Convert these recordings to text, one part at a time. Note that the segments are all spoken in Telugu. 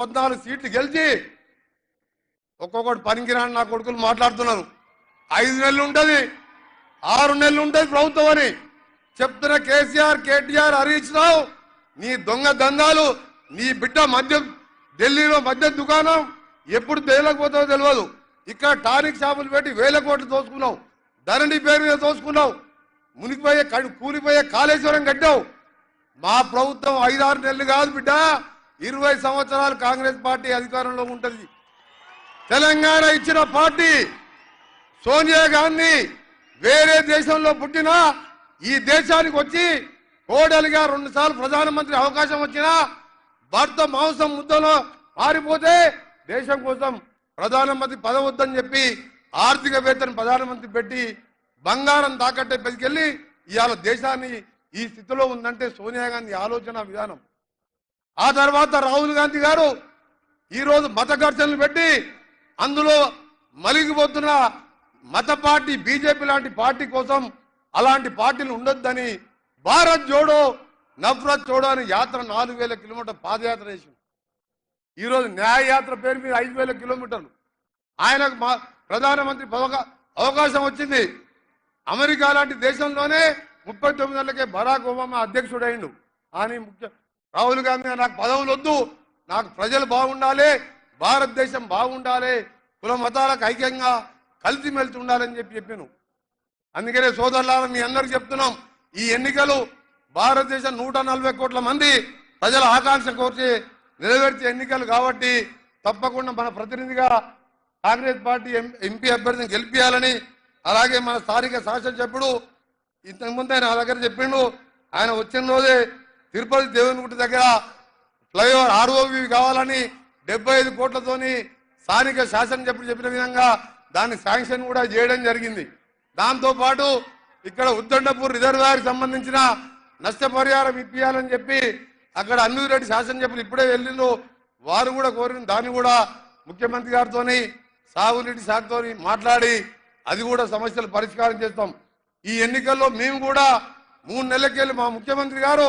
పద్నాలుగు సీట్లు గెలిచి ఒక్కొక్కటి పనికిరాని నా కొడుకులు మాట్లాడుతున్నారు. ఐదు నెలలు ఉంటుంది ఆరు నెలలు ఉంటుంది ప్రభుత్వం అని చెప్తున్న కేసీఆర్ కేటీఆర్ హరీష్ రావు నీ దొంగ దందాలు నీ బిడ్డ మద్యం ఢిల్లీలో మద్యం దుకాణం ఎప్పుడు తేలకపోతుందో తెలియదు ఇక్కడ టానిక్ షాపులు పెట్టి వేల కోట్లు దోసుకున్నావు ధరణి పేరు మీద దోసుకున్నావు మునిగిపోయే కడు- కూలిపోయే కాళేశ్వరం కట్టావు. మా ప్రభుత్వం ఐదారు నెలలు కాదు బిడ్డ ఇరవై సంవత్సరాలు కాంగ్రెస్ పార్టీ అధికారంలో ఉంటుంది. తెలంగాణ ఇచ్చిన పార్టీ సోనియా గాంధీ వేరే దేశంలో పుట్టినా ఈ దేశానికి వచ్చి కోడలిగా రెండు సార్లు ప్రధానమంత్రి అవకాశం వచ్చినా భర్త మాంసం ముద్దలో పారిపోతే దేశం కోసం ప్రధానమంత్రి పదవద్దని చెప్పి ఆర్థికవేత్తను ప్రధానమంత్రి పెట్టి బంగారం తాకట్టే పెట్టుకెళ్ళి ఇవాళ దేశాన్ని ఈ స్థితిలో ఉందంటే సోనియా గాంధీ ఆలోచన విధానం. ఆ తర్వాత రాహుల్ గాంధీ గారు ఈరోజు మత ఘర్షణలు పెట్టి అందులో మలిగిపోతున్న మత పార్టీ బీజేపీ లాంటి పార్టీ కోసం అలాంటి పార్టీలు ఉండొద్దని భారత్ జోడో నఫ్రత్ జోడో అని యాత్ర నాలుగు వేల కిలోమీటర్ పాదయాత్ర చేసింది. ఈరోజు న్యాయయాత్ర పేరు మీద ఐదు వేల కిలోమీటర్లు. ఆయనకు మా ప్రధానమంత్రి అవకాశం వచ్చింది. అమెరికా లాంటి దేశంలోనే ముప్పై తొమ్మిది నెలలకే బరాక్ ఒబామా అధ్యక్షుడైండు. అని ముఖ్య రాహుల్ గాంధీ నాకు పదవులు వద్దు. నాకు ప్రజలు బాగుండాలి భారతదేశం బాగుండాలి కుల మతాలకు ఐక్యంగా కలిసిమెలిసి ఉండాలని చెప్పి చెప్పాను. అందుకనే సోదరులారా మీ అందరికి చెప్తున్నాం ఈ ఎన్నికలు భారతదేశం నూట నలభై కోట్ల మంది ప్రజల ఆకాంక్ష కోర్చి నెరవేర్చే ఎన్నికలు కాబట్టి తప్పకుండా మన ప్రతినిధిగా కాంగ్రెస్ పార్టీ ఎం- ఎంపీ అభ్యర్థిని గెలిపించాలని అలాగే మన స్థానిక శాసనసభ్యుడు ఆయన నా దగ్గర చెప్పిండు. ఆయన వచ్చిన రోజే తిరుపతి దేవునిగుడి దగ్గర ఫ్లైఓవర్ ఆర్ఓవి కావాలని డెబ్బై ఐదు కోట్లతోని స్థానిక శాసనసభ్యుడు చెప్పిన విధంగా దాన్ని శాంక్షన్ కూడా చేయడం జరిగింది. దాంతోపాటు ఇక్కడ ఉద్దండపూర్ రిజర్వాయర్కి సంబంధించిన నష్టపరిహారం ఇప్పియాలని చెప్పి అక్కడ అన్నిరెడ్డి శాసనసభ్యులు ఇప్పుడే వెళ్ళిండు వారు కూడా కోరిన దాన్ని కూడా ముఖ్యమంత్రి గారితోని సాగునీటి శాఖతో మాట్లాడి అది కూడా సమస్యలు పరిష్కారం చేస్తాం. ఈ ఎన్నికల్లో మేము కూడా మూడు నెలలకెళ్ళి మా ముఖ్యమంత్రి గారు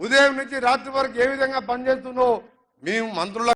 ఉదయం నుంచి రాత్రి వరకు ఏ విధంగా పనిచేస్తుందో మేము మంత్రుల